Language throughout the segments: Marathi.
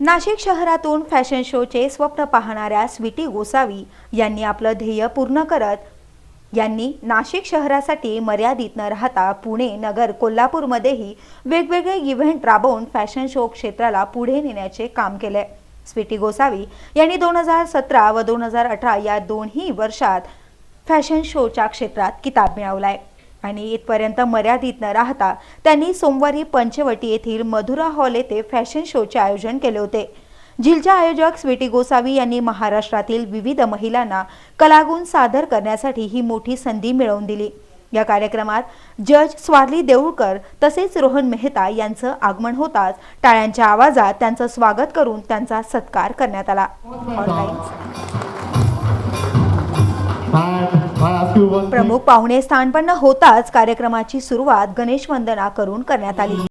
नाशिक शहरातून फॅशन शोचे स्वप्न पाहणाऱ्या स्वीटी गोसावी यांनी आपलं ध्येय पूर्ण करत यांनी नाशिक शहरासाठी मर्यादित न राहता पुणे नगर कोल्हापूरमध्येही वेगवेगळे इव्हेंट राबवून फॅशन शो क्षेत्राला पुढे नेण्याचे काम केले. स्वीटी गोसावी यांनी दोन हजार सतरा व दोन हजार अठरा या दोन्ही वर्षात फॅशन शोच्या क्षेत्रात किताब मिळवलाय. आणि इथपर्यंत मर्यादित न राहता त्यांनी सोमवारी पंचवटी येथील मधुरा हॉल येथे फॅशन शोचे आयोजन केले होते. झिलच्या आयोजक स्वीटी गोसावी यांनी महाराष्ट्रातील विविध महिलांना कलागुण सादर करण्यासाठी ही मोठी संधी मिळवून दिली. या कार्यक्रमात जज स्वारली देऊळकर तसेच रोहन मेहता यांचं आगमन होताच टाळ्यांच्या आवाजात त्यांचं स्वागत करून त्यांचा सत्कार करण्यात आला. प्रमुख पाहुणे स्थानपन्न होताच कार्यक्रमाची सुरुवात गणेश वंदना करून करण्यात आली.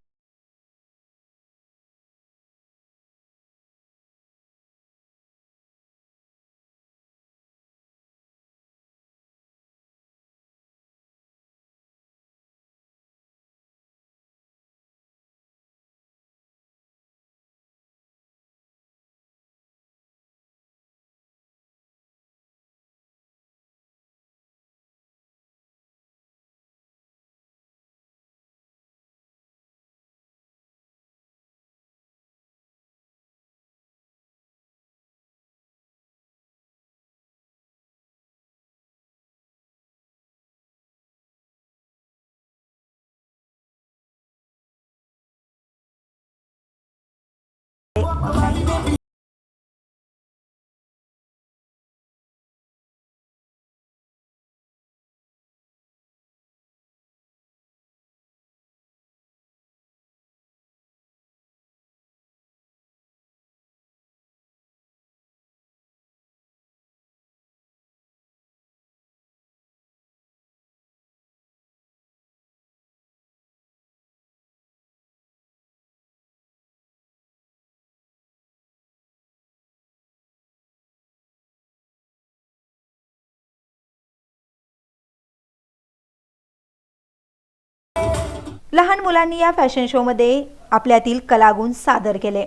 लहान मुलांनी या फॅशन शोमध्ये आपल्यातील कलागुण सादर केले.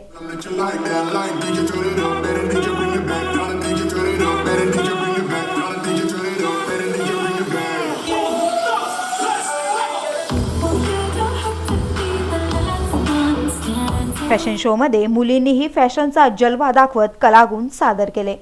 फॅशन शोमध्ये मुलींनीही फॅशनचा जलवा दाखवत कलागुण सादर केले.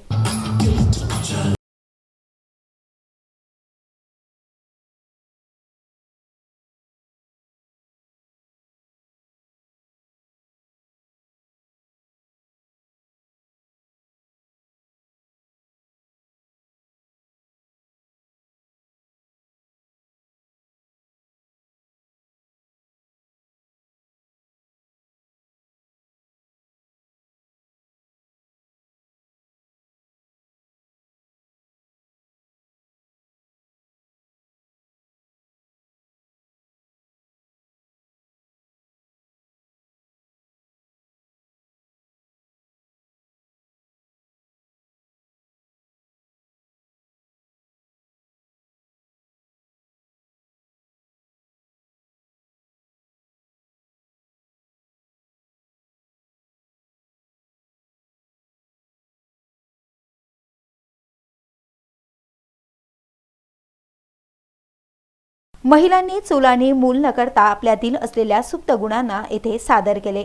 महिलांनी चुलाने मूल न करता आपल्यातील असलेल्या सुप्त गुणांना येथे सादर केले.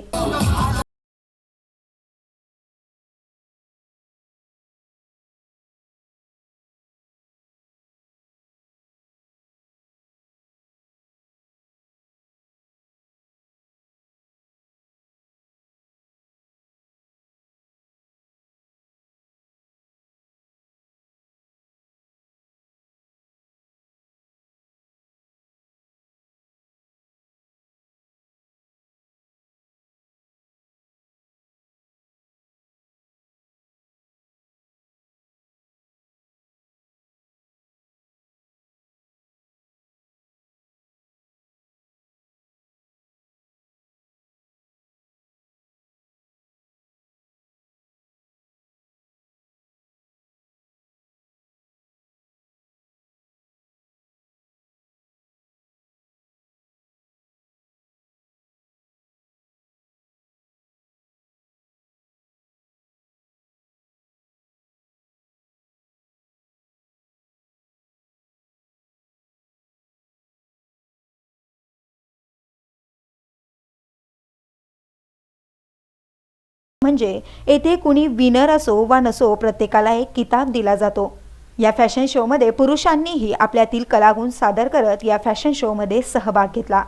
म्हणजे येथे कुणी विनर असो वा नसो प्रत्येकाला एक किताब दिला जातो. या फॅशन शोमध्ये पुरुषांनीही आपल्यातील कलागुण सादर करत या फॅशन शोमध्ये सहभाग घेतला.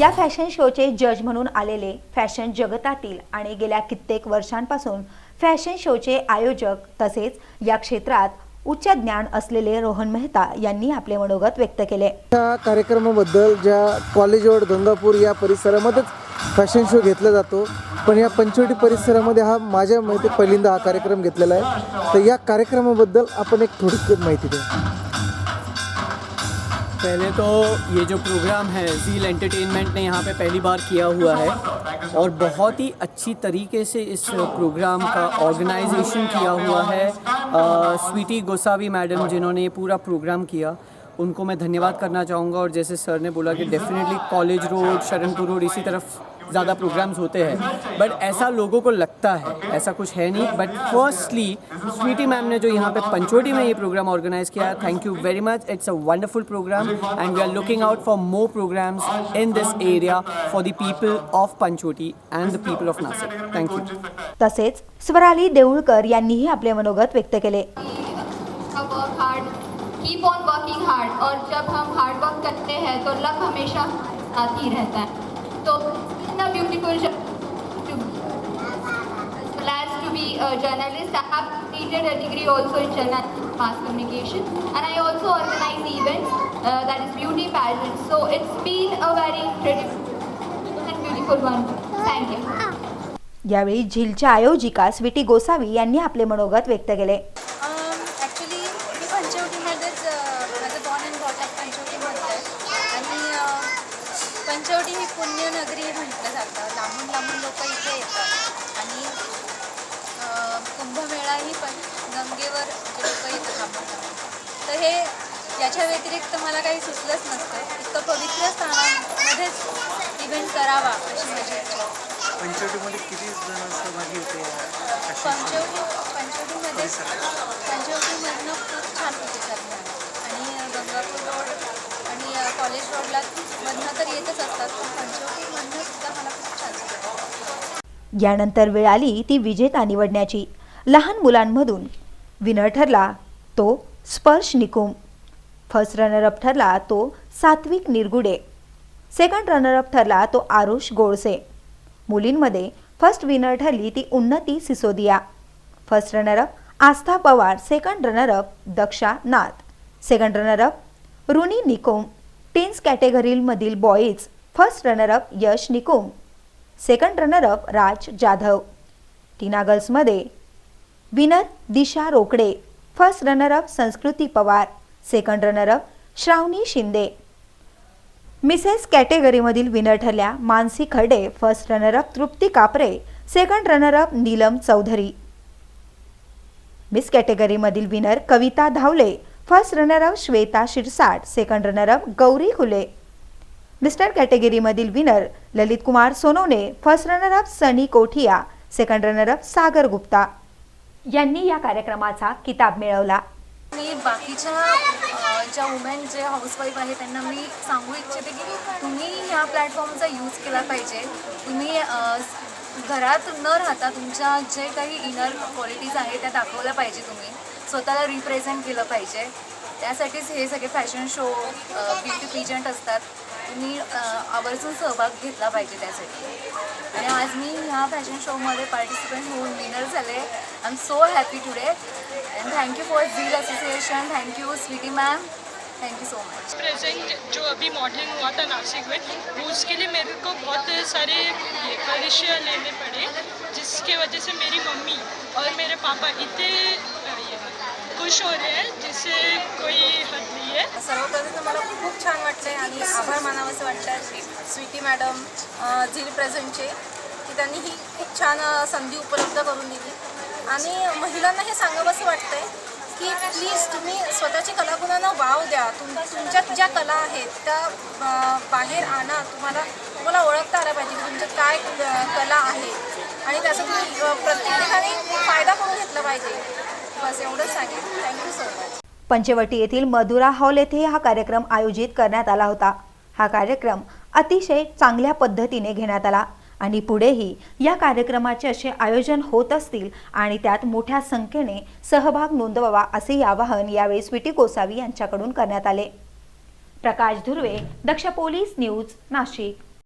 या फॅशन शोचे जज म्हणून आलेले फॅशन जगतातील आणि गेल्या कित्येक वर्षांपासून फॅशन शोचे आयोजक तसेच या क्षेत्रात उच्च ज्ञान असलेले रोहन मेहता यांनी आपले मनोगत व्यक्त केले. या कार्यक्रमाबद्दल ज्या कॉलेज रोड गंगापूर या परिसरामध्येच फॅशन शो घेतला जातो पण या पंचवटी परिसरामध्ये हा माझ्या माहिती पहिल्यांदा हा कार्यक्रम घेतलेला आहे. तर या कार्यक्रमाबद्दल आपण एक थोडी माहिती द्या पहले तो ये जो प्रोग्राम है जील एंटरटेनमेंट ने यहाँ पे पहली बार किया हुआ है और बहुत ही अच्छी तरीके से इस प्रोग्राम का ऑर्गेनाइजेशन किया हुआ है। आ, स्वीटी गोसावी मैडम जिन्होंने ये पूरा प्रोग्राम किया उनको मैं धन्यवाद करना चाहूँगा और जैसे सर ने बोला कि definitely college road Sharanpur road इसी तरफ़ ज़्यादा प्रोग्राम्स होते हैं। बट ऐसा लोगों को लगता है ऐसा कुछ है नहीं। बट फर्स्टली स्वीटी मैम ने जो यहाँ पे पंचोटी में ये programme organise KIA thank you very much it's a wonderful programme and we are looking out for more programmes in this area for the people of Panchavati and the people of Nashik thank you तसेच स्वराली देऊळकर यांनीही आपले मनोगत व्यक्त केले. कीप ऑन वर्किंग हार्ड और जब हम हार्ड वर्क करते हैं तो लक हमेशा साथ ही रहता है। तो इतना beautiful plans to be a journalist, I have completed a degree also in journalism, mass communication, and I also organize events uh, that is beauty pageant. So it's been a very incredible and beautiful one. Thank you. यावेळी झीलच्या आयोजिका स्वीटी गोसावी यांनी आपले मनोगत व्यक्त केले ॲक्च्युली मी पंचवटीमध्येच माझं बॉर्न अँड बॉटअप पंचवटीमध्ये आहे आणि अं, पंचवटी ही पुण्यनगरी म्हटलं जातं लांबून लांबून लोक इथे येतात आणि अं, कुंभमेळाही पण गंगेवर लोक येतात लांबून तर हे याच्या व्यतिरिक्त मला काही सुचलंच नसतं. इतकं पवित्र स्थानामध्येच इव्हेंट करावा अशी माझी इच्छा. पंचवटीमध्ये किती जण सहभागी होते? पंचवटी पंचवटीमध्ये पंचवटीमधनं खूप छान प्रतिसाद मिळाला. आणि गंगापूर रोड आणि कॉलेज रोडला मधनं तर येतच असतात पण पंचवटीमधनं सुद्धा मला खूप छान. यानंतर वेळ आली ती विजेता निवडण्याची. लहान मुलांमधून विनर ठरला तो स्पर्श निकुम. फर्स्ट रनरअप ठरला तो सात्विक निरगुडे. सेकंड रनरअप ठरला तो आरुष गोळसे मुलींमध्ये फर्स्ट विनर ठरली ती Unnati Sisodia. First runner up Aastha Pawar second runner up Daksha Nath. Second runner up Runi Nikom. Teens कॅटेगरीमधील boys first runner up Yash Nikom. Second runner up Raj Jadhav. Teen गर्ल्समध्ये winner Disha Rokade first runner up Sanskriti Pawar second runner up Shravani Shinde. Mrs कॅटेगरीमधील winner ठरल्या Mansi Kharde first runner up Trupti Kapre second runner up Neelam Chaudhary. Miss कॅटेगरीमधील winner Kavita Dhawale first runner up Shweta Shirsat second runner up Gauri Khule mister कॅटेगरीमधील winner Lalit Kumar Sonawane first runner up Sunny Kothiya second runner up Sagar Gupta. यांनी या कार्यक्रमाचा किताब मिळवला. मी बाकीच्या ज्या वुमेन जे हाऊसवाईफ आहे त्यांना मी सांगू इच्छिते की तुम्ही ह्या प्लॅटफॉर्मचा यूज केला पाहिजे. तुम्ही घरात न राहता तुमच्या जे काही इनर क्वालिटीज आहेत त्या दाखवल्या पाहिजे तुम्ही. स्वतःला रिप्रेझेंट केलं पाहिजे. त्यासाठीच हे सगळे फॅशन शो ब्युटी पिजंट असतात. तुम्ही आवर्जून सहभाग घेतला पाहिजे त्यासाठी. आणि आज मी ह्या फॅशन शोमध्ये पार्टिसिपेट होऊन विनर झाले. I am so happy today and thank you for Zeel association thank you Sweety ma'am thank you so much present जो अभी मॉडलिंग हुआ था नासिक में उसके लिए मेरे को बहुत सारे ये परीक्षा लेने पड़े जिसके वजह से मेरी मम्मी और मेरे पापा इतने खुश हो रहे हैं जिसे कोई हद नहीं है। सर्वप्रथम तर मला खूप छान वाटलं आहे आणि आभार मानावंसं वाटतं स्वीटी मॅडम झील प्रेझेंटचे की त्यांनी ही खूप छान संधी उपलब्ध करून दिली. आणि महिलांना हे सांगावंसं वाटतंय की प्लीज तुम्ही स्वतःच्या कलागुणांना वाव द्या. तुम तुमच्यात ज्या कला आहेत त्या बाहेर आणा. तुम्हाला तुम्हाला ओळखता आलं पाहिजे की तुमच्यात काय कला आहे. आणि त्याचा तुम्ही प्रत्येक ठिकाणी फायदा करून घेतला पाहिजे. बस एवढंच सांगेन थँक्यू सो मच पंचवटी येथील मधुरा हॉल येथे हा कार्यक्रम आयोजित करण्यात आला होता. हा कार्यक्रम अतिशय चांगल्या पद्धतीने घेण्यात आला आणि पुढेही या कार्यक्रमाचे असे आयोजन होत असतील आणि त्यात मोठ्या संख्येने सहभाग नोंदवावा असे आवाहन यावेळी स्वीटी गोसावी यांच्याकडून करण्यात आले. Prakash Dhurve Daksh police news Nashik.